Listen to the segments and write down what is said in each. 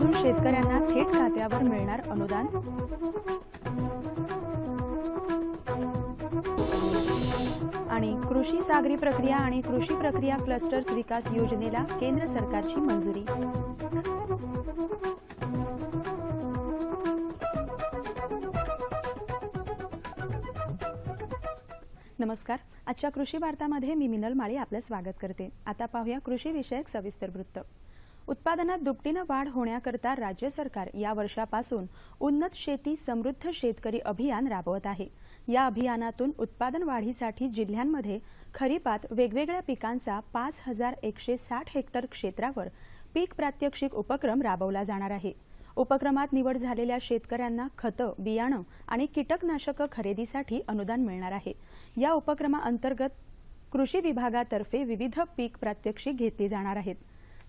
योजनेमधून शेतकऱ्यांना थेट खात्यावर मिळणार अनुदान? आणि कृषी सागरी प्रक्रिया आणि कृषी प्रक्रिया क्लस्टर्स विकास योजनेला केंद्र सरकारची मंजुरी. नमस्कार. आजच्या कृषी वार्तामध्ये मी मिनल माळी आपलं स्वागत करते. आता पाहूया कृषी विषयक सविस्तर वृत्त. उत्पादनात दुपटीनं वाढ होण्याकरता राज्य सरकार या वर्षापासून उन्नत शेती समृद्ध शेतकरी अभियान राबवत आहे. या अभियानातून उत्पादन वाढीसाठी जिल्ह्यांमध्ये खरीपात वेगवेगळ्या पिकांचा पाच हजार एकशे साठ हेक्टर क्षेत्रावर पीक प्रात्यक्षिक उपक्रम राबवला जाणार आहे. उपक्रमात निवड झालेल्या शेतकऱ्यांना खतं बियाणं आणि कीटकनाशकं खरेदीसाठी अनुदान मिळणार आहे. या उपक्रमाअंतर्गत कृषी विभागातर्फे विविध पीक प्रात्यक्षिक घेतली जाणार आहेत.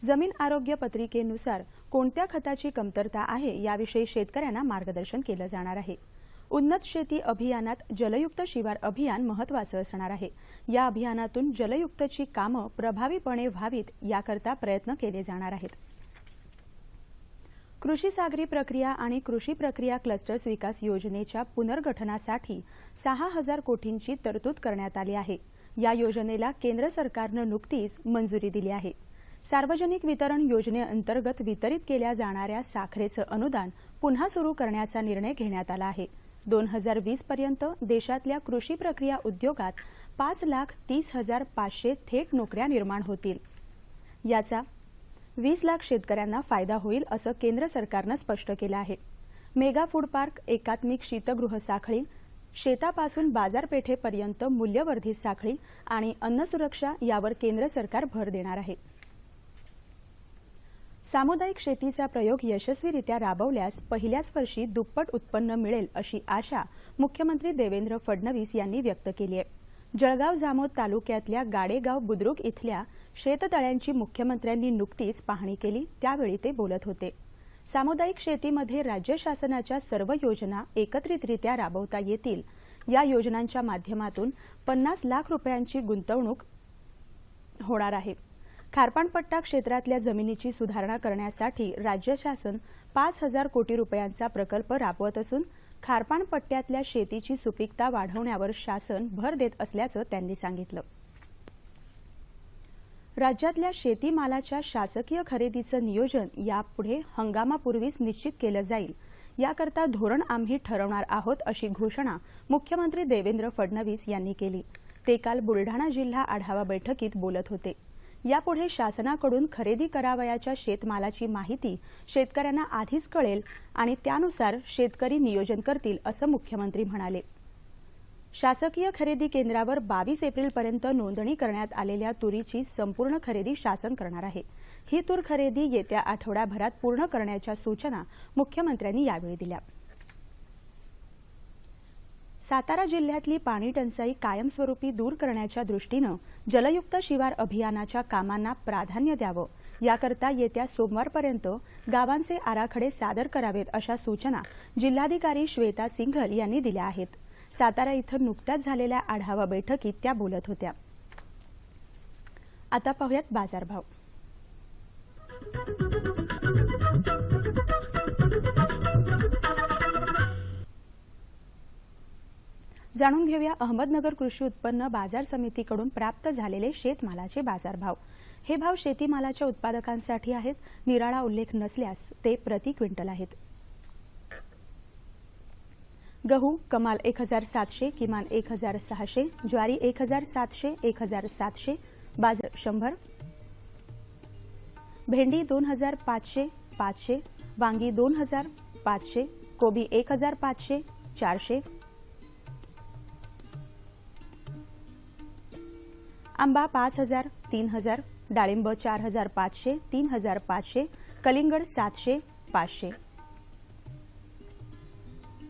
जमीन आरोग्य पत्रिकेनुसार कोणत्या खताची कमतरता आहे याविषयी शेतकऱ्यांना मार्गदर्शन केलं जाणार आहे. उन्नत शेती अभियानात जलयुक्त शिवार अभियान महत्वाचं असणार आहे. या अभियानातून जलयुक्तची कामं प्रभावीपणे व्हावीत याकरता प्रयत्न केले जाणार आहेत. कृषी सागरी प्रक्रिया आणि कृषी प्रक्रिया क्लस्टर्स विकास योजनेच्या पुनर्गठनासाठी सहा हजार कोटींची तरतूद करण्यात आली आहे. या योजनेला केंद्र सरकारनं नुकतीच मंजुरी दिली आहे. सार्वजनिक वितरण योजनेअंतर्गत वितरित केल्या जाणाऱ्या साखरेचं अनुदान पुन्हा सुरू करण्याचा निर्णय घेण्यात आला आहे. दोन हजार वीस पर्यंत देशातल्या कृषी प्रक्रिया उद्योगात पाच लाख तीस हजार पाचशे थेट नोकऱ्या निर्माण होतील. याचा वीस लाख शेतकऱ्यांना फायदा होईल असं केंद्र सरकारनं स्पष्ट केलं आहे. मेगा फूड पार्क एकात्मिक शीतगृह साखळी शेतापासून बाजारपेठेपर्यंत मूल्यवर्धित साखळी आणि अन्नसुरक्षा यावर केंद्र सरकार भर देणार आहे. सामुदायिक शेतीचा प्रयोग यशस्वीरित्या राबवल्यास पहिल्याच वर्षी दुप्पट उत्पन्न मिळेल अशी आशा मुख्यमंत्री देवेंद्र फडणवीस यांनी व्यक्त केली आहे. जळगाव जामोद तालुक्यातल्या गाडेगाव बुद्रुक इथल्या शेततळ्यांची मुख्यमंत्र्यांनी नुकतीच पाहणी केली त्यावेळी ते बोलत होते. सामुदायिक शेतीमध्ये राज्य शासनाच्या सर्व योजना एकत्रितरित्या राबवता येतील. या योजनांच्या माध्यमातून पन्नास लाख रुपयांची गुंतवणूक होणार आहे. खारपाणपट्टा क्षेत्रातल्या जमिनीची सुधारणा करण्यासाठी राज्य शासन पाच हजार कोटी रुपयांचा प्रकल्प राबवत असून खारपाण पट्ट्यातल्या शेतीची सुपीकता वाढवण्यावर शासन भर देत असल्याचं त्यांनी सांगितलं. राज्यातल्या शेतीमालाच्या शासकीय खरेदीचं नियोजन यापुढे हंगामापूर्वीच निश्चित केलं जाईल. याकरता धोरण आम्ही ठरवणार आहोत अशी घोषणा मुख्यमंत्री देवेंद्र फडणवीस यांनी केली. ते काल बुलढाणा जिल्हा आढावा बैठकीत बोलत होते. यापुढे शासनाकडून खरेदी करावयाच्या शेतमालाची माहिती शेतकऱ्यांना आधीच कळेल आणि त्यानुसार शेतकरी नियोजन करतील असं मुख्यमंत्री म्हणाले. शासकीय खरेदी केंद्रावर बावीस एप्रिलपर्यंत नोंदणी करण्यात आलेल्या तुरीची संपूर्ण खरेदी शासन करणार आहे. ही तूर खरेदी येत्या आठवड्याभरात पूर्ण करण्याच्या सूचना मुख्यमंत्र्यांनी यावेळी दिल्या. सातारा जिल्ह्यातली पाणी टंचाई कायमस्वरूपी दूर करण्याच्या दृष्टीनं जलयुक्त शिवार अभियानाच्या कामांना प्राधान्य द्यावं. याकरता येत्या सोमवारपर्यंत गावांचे आराखडे सादर करावेत अशा सूचना जिल्हाधिकारी श्वेता सिंघल यांनी दिल्या आहेत. सातारा इथं नुकत्याच झालेल्या आढावा बैठकीत त्या बोलत होत्या. आता पाहुयात बाजारभाव. जाणून घेऊया अहमदनगर कृषी उत्पन्न बाजार समितीकडून प्राप्त झालेले शेतमालाचे बाजारभाव. हे भाव शेतीमालाच्या उत्पादकांसाठी आहेत. निराळा उल्लेख नसल्यास ते प्रति क्विंटल आहेत. गहू कमाल एक हजार सातशे किमान एक हजार सहाशे ज्वारी एक हजार सातशे एक हजार सातशे बाजार शंभर. भेंडी दोन हजार पाचशे पाचशे वांगी दोन हजार पाचशे कोबी एक हजार पाचशे चारशे आंबा पाच हजार तीन हजार डाळिंब चार हजार पाचशे तीन हजार पाचशे कलिंगड सातशे पाचशे.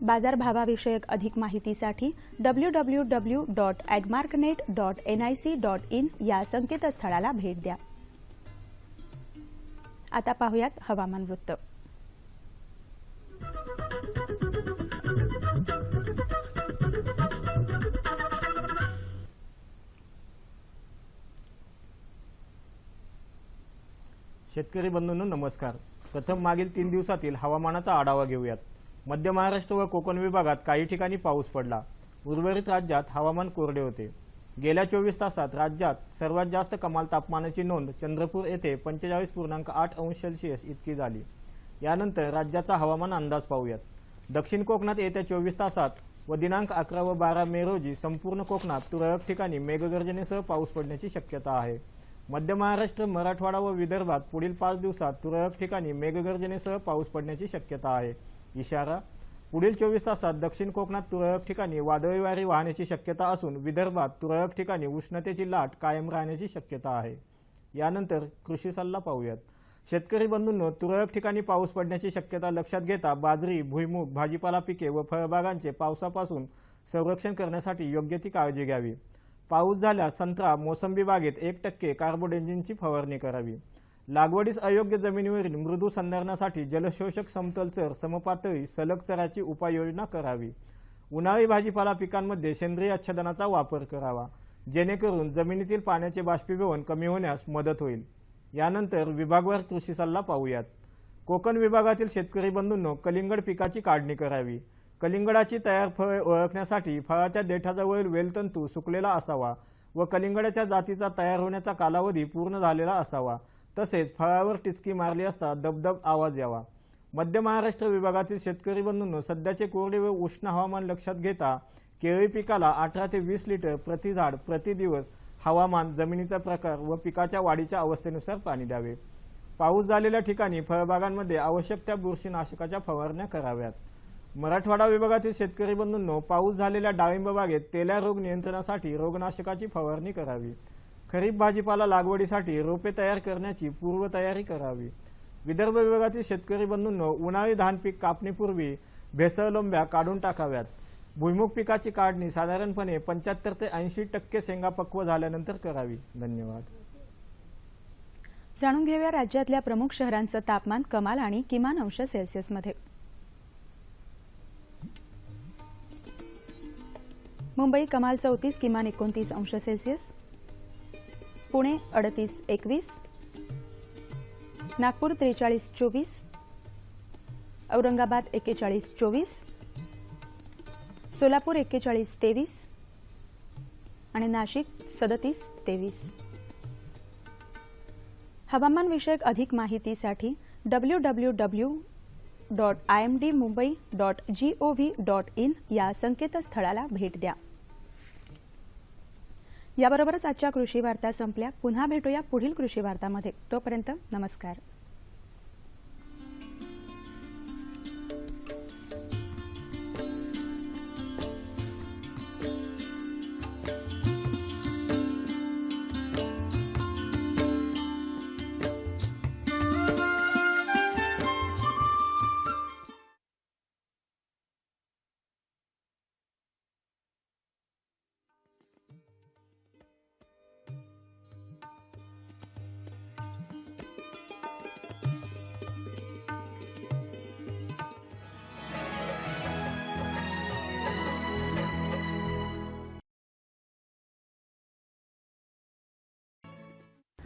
बाजारभावाविषयक अधिक माहितीसाठी W W W dot agmarknet dot N I C dot in या संकेतस्थळाला भेट द्या. आता पाहुयात हवामान वृत्त. शेतकरी बंधूंनो नमस्कार. प्रथम मागील तीन दिवसातील हवामानाचा आढावा घेऊयात. मध्य महाराष्ट्र व कोकण विभागात काही ठिकाणी पाऊस पडला. उर्वरित राज्यात हवामान कोरडे होते. गेल्या चोवीस तासात राज्यात सर्वात जास्त कमाल तापमानाची नोंद चंद्रपूर येथे पंचेचाळीस पूर्णांक आठ अंश सेल्सिअस इतकी झाली. यानंतर राज्याचा हवामान अंदाज पाहूयात. दक्षिण कोकणात येत्या चोवीस तासात व दिनांक अकरा व बारा मे रोजी संपूर्ण कोकणात तुरळक ठिकाणी मेघगर्जनेसह पाऊस पडण्याची शक्यता आहे. मध्य महाराष्ट्र मराठवाडा व विदर्भात पुढील पाच दिवसात तुरळक ठिकाणी मेघगर्जनेसह पाऊस पडण्याची शक्यता आहे. इशारा पुढील चोवीस तासात दक्षिण कोकणात तुरळक ठिकाणी वादळी वारी वाहण्याची शक्यता असून विदर्भात तुरळक ठिकाणी उष्णतेची लाट कायम राहण्याची शक्यता आहे. यानंतर कृषी सल्ला पाहूयात. शेतकरी बंधूंनो तुरळक ठिकाणी पाऊस पडण्याची शक्यता लक्षात घेता बाजरी भुईमूग भाजीपाला पिके व फळबागांचे पावसापासून संरक्षण करण्यासाठी योग्य ती काळजी घ्यावी. पाऊस झाल्यास संत्रा मोसंबी बागेत एक टक्के कार्बोडेंजिनची फवारणी करावी. लागवडीस अयोग्य जमिनीवरील मृदू संधारणासाठी जलशोषक समतलचर समपातळी सलग चराची उपाययोजना करावी. उन्हाळी भाजीपाला पिकांमध्ये सेंद्रिय आच्छादनाचा वापर करावा. जेणेकरून जमिनीतील पाण्याचे बाष्पीभवन कमी होण्यास मदत होईल. यानंतर विभागवार कृषी सल्ला पाहूयात. कोकण विभागातील शेतकरी बंधूंनो कलिंगड पिकाची काढणी करावी. कलिंगडाची तयार फळे ओळखण्यासाठी फळाच्या देठाजवळील वेलतंतू सुकलेला असावा व कलिंगडाच्या जातीचा तयार होण्याचा कालावधी पूर्ण झालेला असावा. तसेच फळावर टिचकी मारली असता दबदब आवाज यावा. मध्य महाराष्ट्र विभागातील शेतकरी बंधूंनो सध्याचे कोरडे व उष्ण हवामान लक्षात घेता केळी पिकाला अठरा ते वीस लिटर प्रति झाड प्रति दिवस हवामान जमिनीचा प्रकार व पिकाच्या वाढीच्या अवस्थेनुसार पाणी द्यावे. पाऊस झालेल्या ठिकाणी फळबागांमध्ये आवश्यक त्या बुरशीनाशकाच्या फवारण्या कराव्यात. मराठवाडा विभागातील शेतकरी बंधूंनो पाऊस झालेल्या डाळिंब बागेत तेल्या रोग नियंत्रणासाठी रोगनाशकाची फवारणी करावी. खरीप भाजीपाला लागवडीसाठी रोपे तयार करण्याची पूर्वतयारी करावी. विदर्भ विभागातील शेतकरी बंधूंनो उन्हाळी धान पीक कापणीपूर्वी भेसळ लोंब्या काढून टाकाव्यात. भुईमुग पिकाची काढणी साधारणपणे पंच्याहत्तर ते ऐंशी टक्के शेंगा पक्व झाल्यानंतर करावी. धन्यवाद. जाणून घेऊया राज्यातल्या प्रमुख शहरांचं तापमान कमाल आणि किमान अंश सेल्सिअसमध्ये. मुंबई कमाल चौतीस किमान एकोणतीस अंश सेल्सिअस. पुणे अडतीस एकवीस. नागपूर त्रेचाळीस चोवीस. औरंगाबाद एक्केचाळीस चोवीस. सोलापूर एक्केचाळीस तेवीस. आणि नाशिक सदतीस तेवीस. हवामानविषयक अधिक माहितीसाठी W W W dot I M D Mumbai dot G O V dot in या संकेतस्थळाला भेट द्या. याबरोबरच आजच्या कृषी वार्ता संपल्या. पुन्हा भेटूया पुढील कृषी वार्तामध्ये. तोपर्यंत नमस्कार.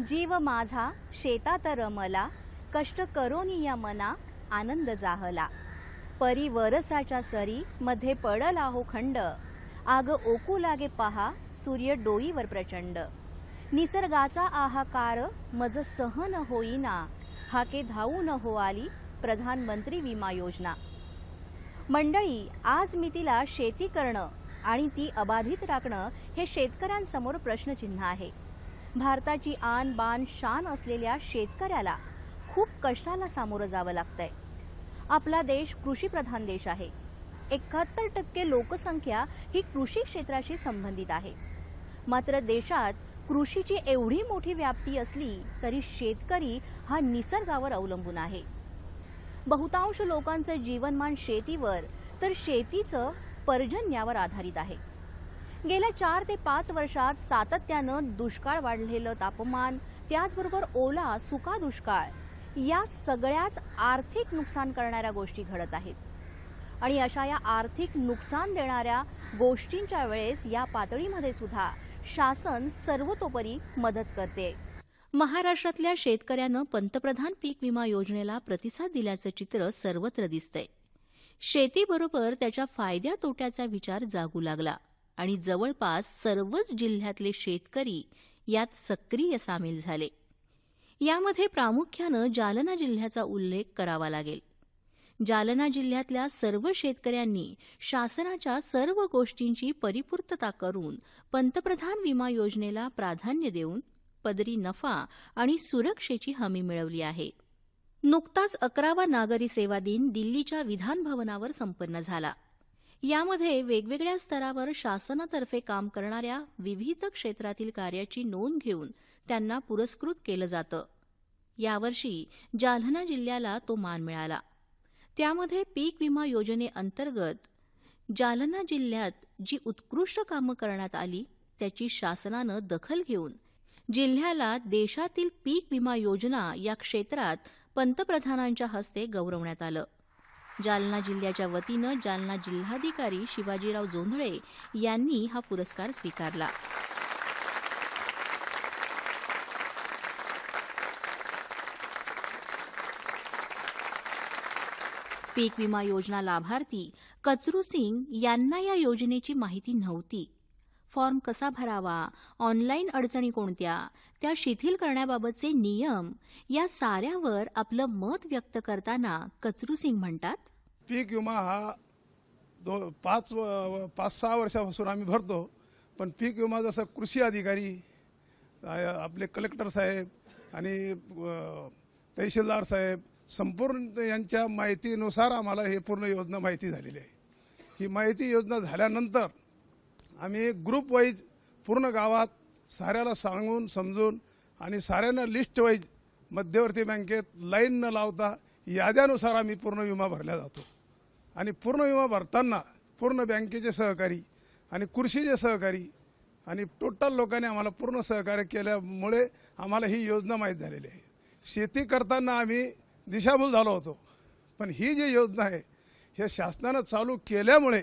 जीव माझा शेतात रमला कष्ट करोनी या मना आनंद जाहला. परी वरसाच्या सरी मध्ये पडला हो खंड. आग ओकू लागे पहा सूर्य डोईवर प्रचंड. निसर्गाचा आहाकार मज सहन होईना हाके न हो आली प्रधानमंत्री विमा योजना. मंडळी आज मी तिला शेती करणं आणि ती अबाधित राखणं हे शेतकऱ्यांसमोर प्रश्नचिन्ह आहे. भारताची आन बान शान असलेल्या शेतकऱ्याला खूप कष्टाला सामोरं जावं लागतंय. आपला देश कृषीप्रधान देश आहे. एकाहत्तर टक्के लोकसंख्या ही कृषी क्षेत्राशी संबंधित आहे. मात्र देशात कृषीची एवढी मोठी व्याप्ती असली तरी शेतकरी हा निसर्गावर अवलंबून आहे. बहुतांश लोकांचं जीवनमान शेतीवर तर शेतीचं पर्जन्यावर आधारित आहे. गेल्या चार ते पाच वर्षात सातत्यानं दुष्काळ वाढलेलं तापमान त्याचबरोबर ओला सुका दुष्काळ या सगळ्याच आर्थिक नुकसान करणाऱ्या गोष्टी घडत आहेत. आणि अशा या आर्थिक नुकसान देणाऱ्या गोष्टींच्या वेळेस या पातळीमध्ये सुद्धा शासन सर्वतोपरी मदत करते. महाराष्ट्रातल्या शेतकऱ्यानं पंतप्रधान पीक विमा योजनेला प्रतिसाद दिल्याचं चित्र सर्वत्र दिसतंय. शेतीबरोबर त्याच्या फायद्या तोट्याचा विचार जागू लागला. आणि जवळपास सर्वच जिल्ह्यातले शेतकरी यात सक्रिय सामील झाले. यामध्ये प्रामुख्यानं जालना जिल्ह्याचा उल्लेख करावा लागेल. जालना जिल्ह्यातल्या सर्व शेतकऱ्यांनी शासनाच्या सर्व गोष्टींची परिपूर्तता करून पंतप्रधान विमा योजनेला प्राधान्य देऊन पदरी नफा आणि सुरक्षेची हमी मिळवली आहे. नुकताच अकरावा नागरी सेवा दिन दिल्लीच्या विधान भवनावर संपन्न झाला. यामध्ये वेगवेगळ्या स्तरावर शासनातर्फे काम करणाऱ्या विविध क्षेत्रातील कार्याची नोंद घेऊन त्यांना पुरस्कृत केलं जातं. यावर्षी जालना जिल्ह्याला तो मान मिळाला. त्यामध्ये पीक विमा योजनेअंतर्गत जालना जिल्ह्यात जी उत्कृष्ट कामं करण्यात आली त्याची शासनानं दखल घेऊन जिल्ह्याला देशातील पीक विमा योजना या क्षेत्रात पंतप्रधानांच्या हस्ते गौरवण्यात आलं. जालना जिल्ह्याच्या वतीनं जालना जिल्हाधिकारी शिवाजीराव जोंधळे यांनी हा पुरस्कार स्वीकारला. पीक विमा योजना लाभार्थी कचरू सिंग यांना या योजनेची माहिती नव्हती. फॉर्म कसा भरावा ऑनलाईन अडचणी कोणत्या त्या शिथिल करण्याबाबतचे नियम या साऱ्यावर आपलं मत व्यक्त करताना कचरू सिंग म्हणतात. पीक विमा हा दो पाच व- पाच सहा वर्षापासून आम्ही भरतो पण पीक विमा जसं कृषी अधिकारी आपले कलेक्टर साहेब आणि तहसीलदार साहेब संपूर्ण यांच्या माहितीनुसार आम्हाला हे पूर्ण योजना माहिती झालेली आहे. ही माहिती योजना झाल्यानंतर आम्ही ग्रुप वाईज पूर्ण गावात साऱ्याला सांगून समजून आणि साऱ्यांना लिस्ट वाईज मध्यवर्ती बँकेत लाईन न लावता याद्यानुसार आम्ही पूर्ण विमा भरला जातो. आणि पूर्ण विमा भरताना पूर्ण बँकेचे सहकारी आणि कृषीचे सहकारी आणि टोटल लोकांनी आम्हाला पूर्ण सहकार्य केल्यामुळे आम्हाला ही योजना माहीत झालेली आहे. शेती करताना आम्ही दिशाभूल झालो होतो. पण ही जी योजना आहे हे शासनानं चालू केल्यामुळे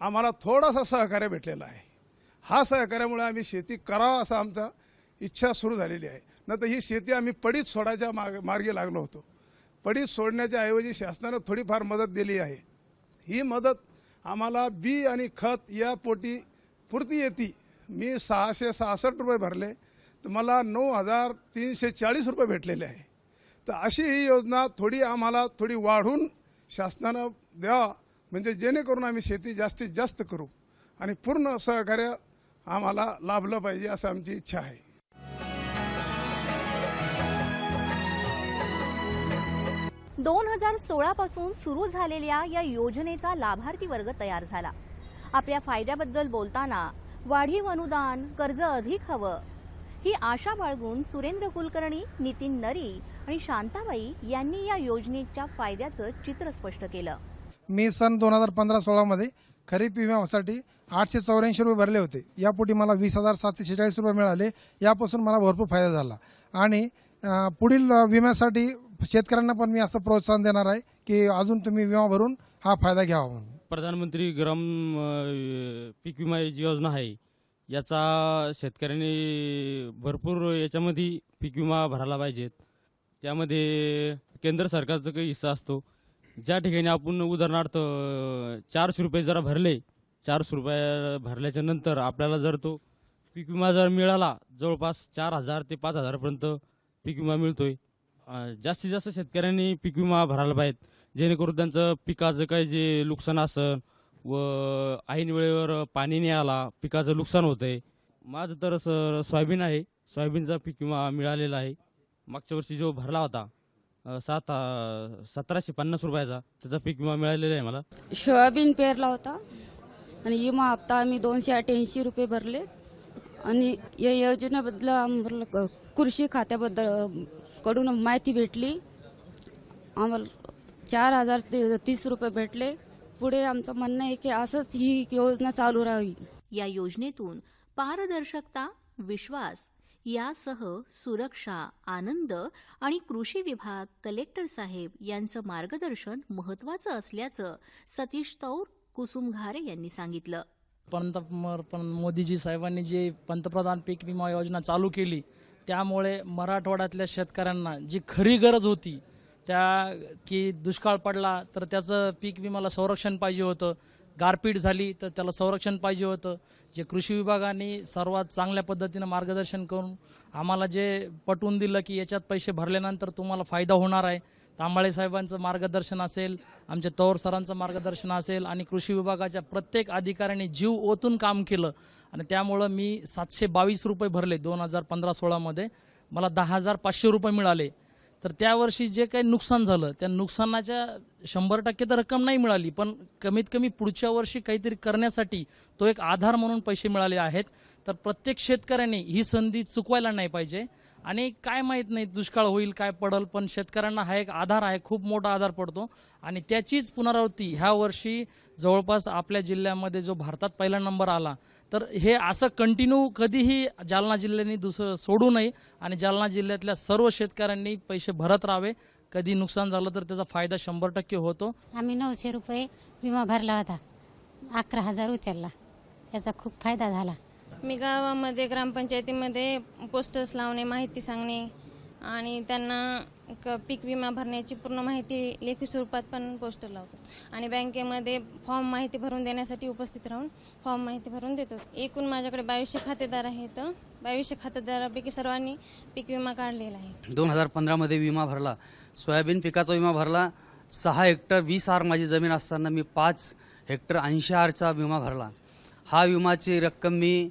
आम्हाला थोडासा सहकार्य भेटलेला आहे. हा सहकार्यामुळे आम्ही शेती करावा असा आमचा इच्छा सुरू झालेली आहे. न तर ही शेती आम्ही पडीत सोडायच्या माग मार्गी लागलो होतो. पडीत सोडण्याच्या ऐवजी शासनानं थोडीफार मदत दिली आहे. ही मदत आम्हाला बी आणि खत या पोटी पुरती येते. मी सहाशे सहासष्ट रुपये भरले. तर मला नऊ हजार तीनशे चाळीस रुपये भेटलेले आहे. तर अशी ही योजना थोडी आम्हाला थोडी वाढून शासनानं द्यावा. म्हणजे जेणेकरून आम्ही शेती जास्तीत जास्त करू आणि पूर्ण सहकार्य आम्हाला लाभलं पाहिजे असं आमची इच्छा आहे. दोन हजार सोळा पासून सुरू झालेल्या या योजनेचा लाभार्थी वर्ग तयार झाला. आपल्या फायद्याबद्दल बोलताना वाढीव अनुदान कर्ज अधिक हवं ही आशा बाळगून सुरेंद्र कुलकर्णी नितीन नरी आणि शांताबाई यांनी या योजनेच्या फायद्याचं चित्र स्पष्ट केलं. मी सन दोन हजार पंधरा सोळामध्ये खरीप विम्यासाठी आठशे चौऱ्याऐंशी रुपये भरले होते. यापोटी मला वीस हजार सातशे शेहेचाळीस रुपये मिळाले. यापासून मला भरपूर फायदा झाला. आणि पुढील विम्यासाठी शेतकऱ्यांना पण मी असं प्रोत्साहन देणार आहे की अजून तुम्ही विमा भरून हा फायदा घ्यावा म्हणून. प्रधानमंत्री ग्राम पीक विमा जी योजना आहे याचा शेतकऱ्यांनी भरपूर याच्यामध्ये पीक विमा भरायला पाहिजेत. त्यामध्ये केंद्र सरकारचा काही हिस्सा असतो. ज्या ठिकाणी आपण उदाहरणार्थ चारशे रुपये जरा भरले चारशे रुपये भरल्याच्या नंतर आपल्याला जर तो पीक विमा जर मिळाला जवळपास चार हजार ते पाच हजारपर्यंत पीक विमा मिळतोय. जास्तीत जास्त शेतकऱ्यांनी पीक विमा भरायला पाहिजेत. जेणेकरून त्यांचं पिकाचं काही जे नुकसान असं व ऐन वेळेवर पाणी नाही आला पिकाचं नुकसान होतंय. माझं तर सर सोयाबीन आहे. सोयाबीनचा पीक विमा मिळालेला आहे. मागच्या वर्षी जो भरला होता अ, सात अ, सतराशे पन्नास रुपयाचा. त्याचा पीक विमा मिळालेला आहे मला. सोयाबीन पेरला होता. आणि विमा हप्ता आम्ही दोनशे अठ्ठ्याऐंशी रुपये भरले. आणि या योजनेबद्दल आम्हाला क- कृषी खात्याबद्दल अ, कडून माहिती भेटली. आम्हाला चार हजार ते तीस रुपये भेटले. पुढे आमचं म्हणणं आहे की असंच ही योजना चालू राहावी. या योजनेतून पारदर्शकता विश्वास यासह सुरक्षा आनंद आणि कृषी विभाग कलेक्टर साहेब यांचं मार्गदर्शन महत्वाचं असल्याचं सतीश तौर कुसुम घारे यांनी सांगितलं. पंतप्रधान पण मोदीजी साहेबांनी जे पंतप्रधान पीक विमा योजना चालू केली त्यामुळे मराठवाड्यातल्या शेतकऱ्यांना जी खरी गरज होती त्या की दुष्काळ पडला तर त्याचं पीक विम्याला संरक्षण पाहिजे होतं. गारपीट झाली तर त्याला संरक्षण पाहिजे होतं. जे कृषी विभागाने सर्वात चांगल्या पद्धतीनं मार्गदर्शन करून आम्हाला जे पटवून दिलं की याच्यात पैसे भरल्यानंतर तुम्हाला फायदा होणार आहे. तांबाळे साहेबांचं मार्गदर्शन असेल आमच्या तौर सरांचं मार्गदर्शन असेल आणि कृषी विभागाच्या प्रत्येक अधिकाऱ्याने जीव ओतून काम केलं. आणि त्यामुळं मी सातशे बावीस रुपये भरले दोन हजार पंधरा सोळामध्ये. मला दहा हजार पाचशे रुपये मिळाले. तर त्या वर्षी जे काही नुकसान झालं त्या नुकसानाच्या शंभर टक्के तर रक्कम नाही मिळाली पण कमीत कमी पुढच्या वर्षी काहीतरी करण्यासाठी तो एक आधार म्हणून पैसे मिळाले आहेत. तर प्रत्येक शेतकऱ्याने ही संधी चुकवायला नाही पाहिजे. आणि काय माहीत नाही दुष्काळ होईल काय पडल पण शेतकऱ्यांना हा एक आधार आहे खूप मोठा आधार पडतो. आणि त्याचीच पुनरावृत्ती ह्या वर्षी जवळपास आपल्या जिल्ह्यामध्ये जो भारतात पहिला नंबर आला तर हे असं कंटिन्यू कधीही जालना जिल्ह्याने दुसरं सोडू नये आणि जालना जिल्ह्यातल्या सर्व शेतकऱ्यांनी पैसे भरत राहावे. कधी नुकसान झालं तर त्याचा फायदा शंभर टक्के होतो. आम्ही नऊशे रुपये विमा भरला होता. अकरा हजार उचलला. याचा खूप फायदा झाला. मी गावामध्ये ग्रामपंचायतीमध्ये पोस्टर्स लावणे माहिती सांगणे आणि त्यांना क पीक विमा भरण्याची पूर्ण माहिती लेखी स्वरूपात पण पोस्टर लावतो. आणि बँकेमध्ये फॉर्म माहिती भरून देण्यासाठी उपस्थित राहून फॉर्म माहिती भरून देतो. एकूण माझ्याकडे बावीसशे खातेदार आहेत. बावीसशे खातेदारापैकी सर्वांनी पीक विमा काढलेला आहे. दोन हजार पंधरामध्ये विमा भरला. सोयाबीन पिकाचा विमा भरला. सहा हेक्टर वीस आर माझी जमीन असताना मी पाच हेक्टर ऐंशी आरचा विमा भरला. हा विमाची रक्कम मी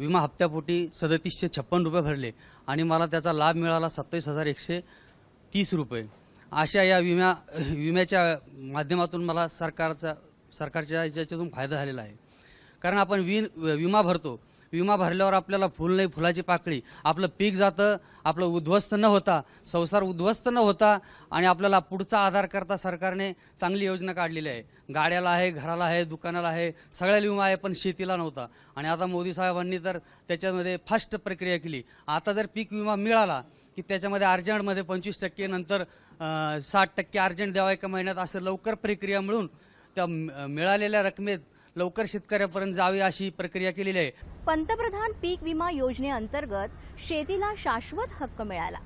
विमा हप्त्यापोटी सदतीसशे छप्पन रुपये भरले आणि मला त्याचा लाभ मिळाला सत्तावीस हजार एकशे तीस रुपये. अशा या विम्या विम्याच्या माध्यमातून मला सरकारचा सरकारच्या याच्यातून फायदा झालेला आहे. कारण आपण वि विमा भरतो विमा भरल्यावर आपल्याला फुल नाही फुलाची पाकळी. आपलं पीक जातं आपलं उद्ध्वस्त न होता संसार उद्ध्वस्त न होता आणि आपल्याला पुढचा आधार करता सरकारने चांगली योजना काढलेली आहे. गाड्याला आहे घराला आहे दुकानाला आहे सगळ्याला विमा आहे पण शेतीला नव्हता. आणि आता मोदी साहेबांनी तर त्याच्यामध्ये फास्ट प्रक्रिया केली. आता जर पीक विमा मिळाला की त्याच्यामध्ये अर्जंटमध्ये पंचवीस टक्के नंतर साठ टक्के अर्जंट द्यावा एका महिन्यात असं लवकर प्रक्रिया मिळून त्या मिळालेल्या रकमेत लवकर शेतकऱ्यापर्यंत जावी अशी प्रक्रिया केलेली आहे. पंतप्रधान पीक विमा योजनेअंतर्गत शेतीला शाश्वत हक्क मिळाला.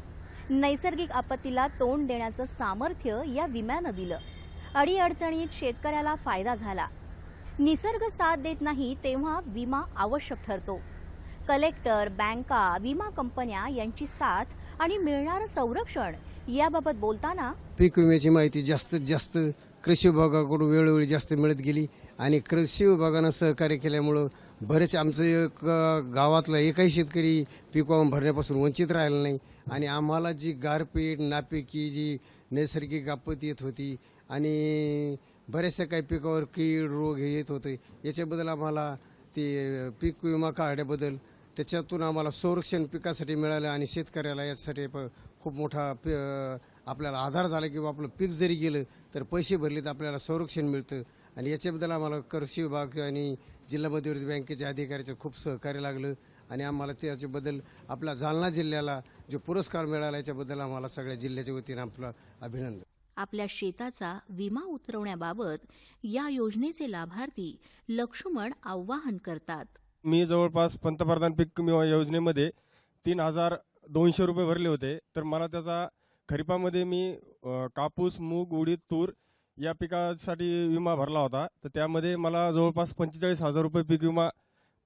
नैसर्गिक आपत्तीला तोंड देण्याचं सामर्थ्य या विम्यानं दिलं. अडीअडचणीत शेतकऱ्याला फायदा झाला. निसर्ग साथ देत नाही तेव्हा विमा आवश्यक ठरतो. कलेक्टर बँका विमा कंपन्या यांची साथ आणि मिळणारं संरक्षण याबाबत बोलताना पीक विम्याची माहिती जास्तीत जास्त कृषी विभागाकडून वेळोवेळी जास्त मिळत गेली. आणि कृषी विभागानं सहकार्य केल्यामुळं बरेच आमचं एक गावातलं गावातला एकही शेतकरी पीक भरण्यापासून वंचित राहिला नाही. आणि आम्हाला जी गारपीट नापिकी जी नैसर्गिक आपत्ती येत होती आणि बऱ्याचशा काही पिकावर कीड रोग हे येत होते याच्याबद्दल आम्हाला ते पीक विमा काढण्याबद्दल त्याच्यातून आम्हाला संरक्षण पिकासाठी मिळालं आणि शेतकऱ्याला यासाठी प- खूप मोठा प- आपल्याला आधार झाला किंवा आपलं पीक जरी गेलं तर पैसे भरले तर आपल्याला संरक्षण मिळतं. आणि याच्याबद्दल आम्हाला कृषी विभाग आणि जिल्हा मध्यवर्ती बँकेच्या अधिकाऱ्याचं खूप सहकार्य लागलं. आणि आम्हाला त्याच्याबद्दल आपल्या जालना जिल्ह्याला जो पुरस्कार मिळाला याच्याबद्दल आम्हाला सगळ्या जिल्ह्याच्या वतीनं आपलं अभिनंदन. आपल्या शेताचा विमा उतरवण्याबाबत या योजनेचे लाभार्थी लक्ष्मण आव्हान करतात. मी जवळपास पंतप्रधान पीक विमा योजनेमध्ये तीन हजार दोनशे रुपये भरले होते. तर मला त्याचा खरीपामध्ये मी कापूस मूग उडीद तूर या पिकासाठी विमा भरला होता. तर त्यामध्ये मला जवळपास पंचेचाळीस हजार रुपये पीक विमा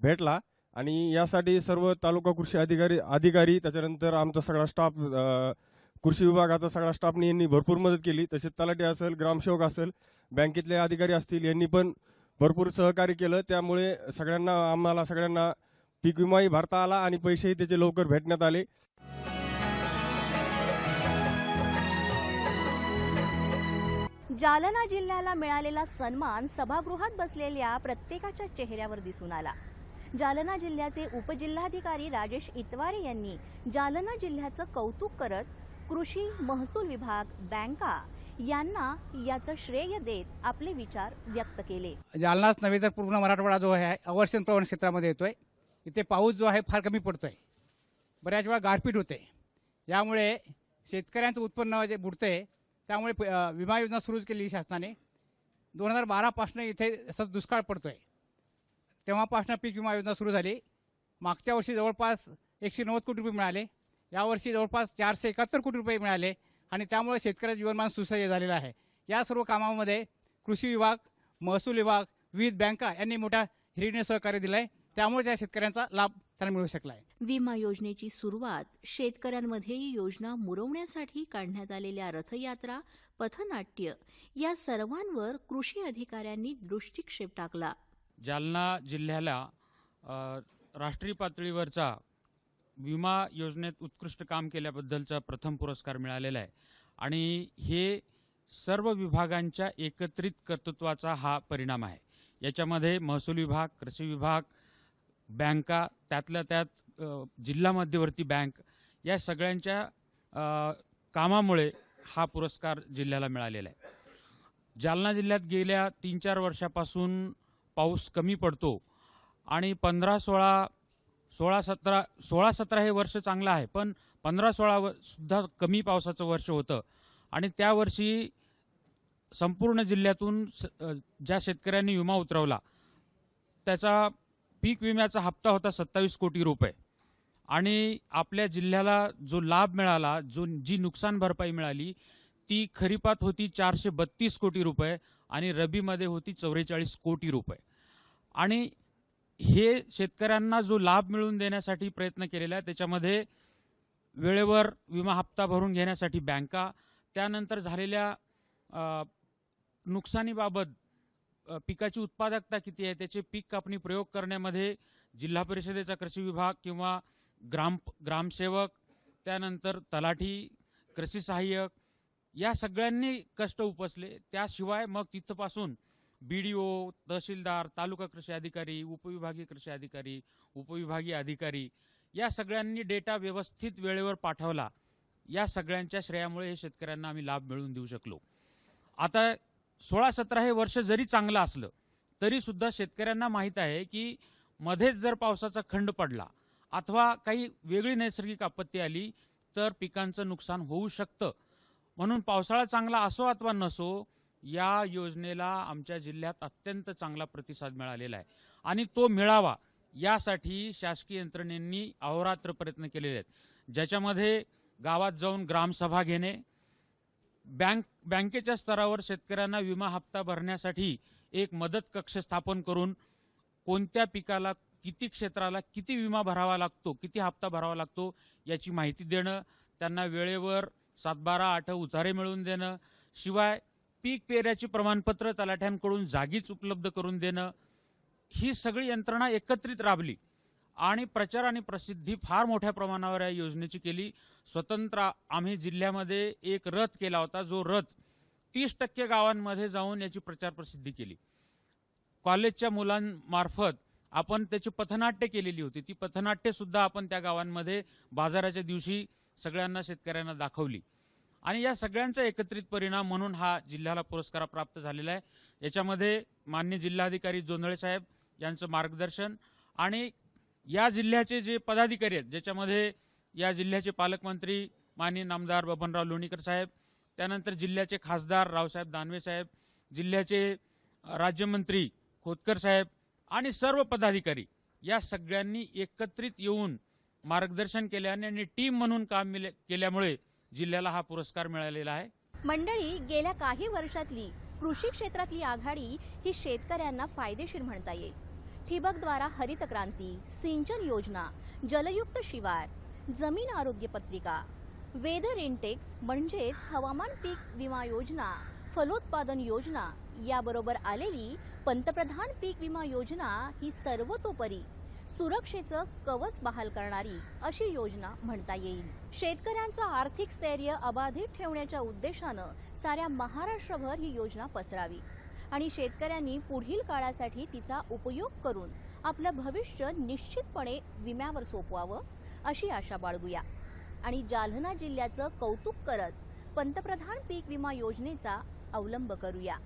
भेटला. आणि यासाठी सर्व तालुका कृषी अधिकारी अधिकारी त्याच्यानंतर आमचा सगळा स्टाफ कृषी विभागाचा सगळा स्टाफने यांनी भरपूर मदत केली. तसेच तलाठी असेल ग्रामसेवक असेल बँकेतले अधिकारी असतील यांनी पण भरपूर सहकार्य केलं. त्यामुळे सगळ्यांना आम्हाला सगळ्यांना पीक विमाही भरता आला आणि पैसेही त्याचे लवकर भेटण्यात आले. जालना जिल्ह्याला मिळालेला सन्मान सभागृहात बसलेल्या प्रत्येकाच्या चेहऱ्यावर दिसून आला. जालना जिल्ह्याचे उपजिल्हाधिकारी राजेश इतवारे यांनी जालना जिल्ह्याचं कौतुक करत कृषी महसूल विभाग बँका यांना याचं श्रेय देत आपले विचार व्यक्त केले. जालनाच नव्हे तर पूर्ण मराठवाडा जो आहे अवर्षण प्रवण क्षेत्रामध्ये येतोय. इथे पाऊस जो आहे फार कमी पडतोय. बऱ्याच वेळा गारपीट होते. यामुळे शेतकऱ्यांचं उत्पन्न जे बुडतंय त्यामुळे प- विमा योजना सुरू केली शासनाने. दोन हजार बारापासून इथे सतत दुष्काळ पडतोय. तेव्हापासून पीक विमा योजना सुरू झाली. मागच्या वर्षी जवळपास एकशे नव्वद कोटी रुपये मिळाले. यावर्षी जवळपास चारशे एकाहत्तर कोटी रुपये मिळाले आणि त्यामुळे शेतकऱ्याचं जीवनमान सुसह्य झालेलं आहे. या सर्व कामामध्ये कृषी विभाग महसूल विभाग विविध बँका यांनी मोठ्या हिरीने सहकार्य दिलं आहे त्यामुळे त्या शेतकऱ्यांचा लाभ त्यांना मिळू शकला आहे विमा योजनेची सुरुवात शेतकऱ्यांमध्ये ही योजना मुरवण्यासाठी काढण्यात आलेल्या रथयात्रा पथनाट्य या सर्वांवर कृषी अधिकाऱ्यांनी दृष्टिक्षेप टाकला. जालना जिल्ह्याला राष्ट्रीय पातळीवरचा विमा योजनेत उत्कृष्ट काम केल्याबद्दलचा प्रथम पुरस्कार मिळालेला आहे. आणि हे सर्व विभागांच्या एकत्रित कर्तृत्वाचा हा परिणाम आहे. याच्यामध्ये महसूल विभाग कृषी विभाग बँका त्यातल्या त्यात जिल्हा मध्यवर्ती बँक या सगळ्यांच्या कामामुळे हा पुरस्कार जिल्ह्याला मिळालेला आहे. जालना जिल्ह्यात गेल्या तीन चार वर्षापासून पाऊस कमी पडतो आणि पंधरा सोळा सोळा सतरा सोळा सतरा हे वर्ष चांगलं आहे पण पंधरा सोळा व सुद्धा कमी पावसाचं वर्ष होतं. आणि त्या वर्षी संपूर्ण जिल्ह्यातून स- ज्या शेतकऱ्यांनी विमा उतरवला त्याचा पीक विम्याचा हप्ता होता सत्तावीस कोटी रुपये. आणि आपल्या जिल्ह्याला जो लाभ मिळाला जो जी नुकसान भरपाई मिळाली ती खरीपात होती चारशे बत्तीस कोटी रुपये आणि रबीमध्ये होती चौवेचाळीस कोटी रुपये. आणि हे शेतकऱ्यांना जो लाभ मिळवून देण्यासाठी प्रयत्न केलेला आहे त्याच्यामध्ये वेळेवर विमा हप्ता भरून घेण्यासाठी बँका त्यानंतर झालेल्या नुकसानीबाबत पिकाची उत्पादकता किती आहे त्याचे पीक कापणी प्रयोग करण्यामध्ये जिल्हा परिषदेचा कृषी विभाग किंवा ग्राम ग्रामसेवक त्यानंतर तलाठी कृषी सहाय्यक या सगळ्यांनी कष्ट उपसले. त्याशिवाय मग तिथपासून बी डी ओ तहसीलदार तालुका कृषी अधिकारी उपविभागीय कृषी अधिकारी उपविभागीय अधिकारी या सगळ्यांनी डेटा व्यवस्थित वेळेवर पाठवला. या सगळ्यांच्या श्रेयामुळे हे शेतकऱ्यांना आम्ही लाभ मिळवून देऊ शकलो. आता सोळा सतरा हे वर्ष जरी चांगलं असलं तरी सुद्धा शेतकऱ्यांना माहीत आहे की मध्येच जर पावसाचा खंड पडला अथवा काही वेगळी नैसर्गिक आपत्ती आली तर पिकांचं नुकसान होऊ शकतं. म्हणून पावसाळा चांगला असो अथवा नसो या योजनेला आमच्या जिल्ह्यात अत्यंत चांगला प्रतिसाद मिळालेला आहे. आणि तो मिळावा यासाठी शासकीय यंत्रणेंनी अहोरात्र प्रयत्न केलेले आहेत. ज्याच्यामध्ये गावात जाऊन ग्रामसभा घेणे बँक बँकेच्या स्तरावर शेतकऱ्यांना विमा हप्ता भरण्यासाठी एक मदत कक्ष स्थापन करून कोणत्या पिकाला किती क्षेत्राला किती विमा भरावा लागतो किती हप्ता भरावा लागतो याची माहिती देणं त्यांना वेळेवर सातबारा आठ उतारे मिळवून देणं शिवाय पीक पेऱ्याची प्रमाणपत्र तलाठ्यांकडून जागीच उपलब्ध करून देणं ही सगळी यंत्रणा एकत्रित राबली. आणि प्रचार आणि प्रसिद्धी फार मोठ्या प्रमाणावर या योजनेची केली. स्वतंत्र आम्ही जिल्ह्यामध्ये एक रथ केला होता. जो रथ तीस टक्के गावांमध्ये जाऊन याची प्रचार प्रसिद्धी केली. कॉलेजच्या मुलांमार्फत आपण त्याची पथनाट्य केलेली होती. ती पथनाट्य सुद्धा आपण त्या गावांमध्ये बाजाराच्या दिवशी सगळ्यांना शेतकऱ्यांना दाखवली. आणि या सगळ्यांचा एकत्रित परिणाम म्हणून हा जिल्ह्याला पुरस्कार प्राप्त झालेला आहे. याच्यामध्ये मान्य जिल्हाधिकारी जोंधळे साहेब यांचं मार्गदर्शन आणि या जिल्ह्याचे जे पदाधिकारी आहेत ज्याच्यामध्ये या जिल्ह्याचे पालकमंत्री माननीय नामदार बबनराव लोणीकर साहेब त्यानंतर जिल्ह्याचे खासदार रावसाहेब दानवे साहेब जिल्ह्याचे राज्यमंत्री खोतकर साहेब आणि सर्व पदाधिकारी या सगळ्यांनी एकत्रित येऊन मार्गदर्शन केल्याने आणि टीम म्हणून काम केल्यामुळे जिल्ह्याला हा पुरस्कार मिळालेला आहे. मंडळी गेल्या काही वर्षातली कृषी क्षेत्रातली आघाडी ही शेतकऱ्यांना फायदेशीर म्हणता येईल. ठिबकद्वारा हरित क्रांती सिंचन योजना जलयुक्त शिवार जमीन आरोग्य पत्रिका वेदर इंटेक्स म्हणजेच हवामान पीक विमा योजना फलोत्पादन योजना याबरोबर आलेली पंतप्रधान पीक विमा योजना ही सर्वतोपरी सुरक्षेचं कवच बहाल करणारी अशी योजना म्हणता येईल. शेतकऱ्यांचं आर्थिक स्थैर्य अबाधित ठेवण्याच्या उद्देशानं साऱ्या महाराष्ट्रभर ही योजना पसरावी. आणि शेतकऱ्यांनी पुढील काळासाठी तिचा उपयोग करून आपलं भविष्य निश्चितपणे विम्यावर सोपवावं अशी आशा बाळगूया. आणि जालना जिल्ह्याचं कौतुक करत पंतप्रधान पीक विमा योजनेचा अवलंब करूया.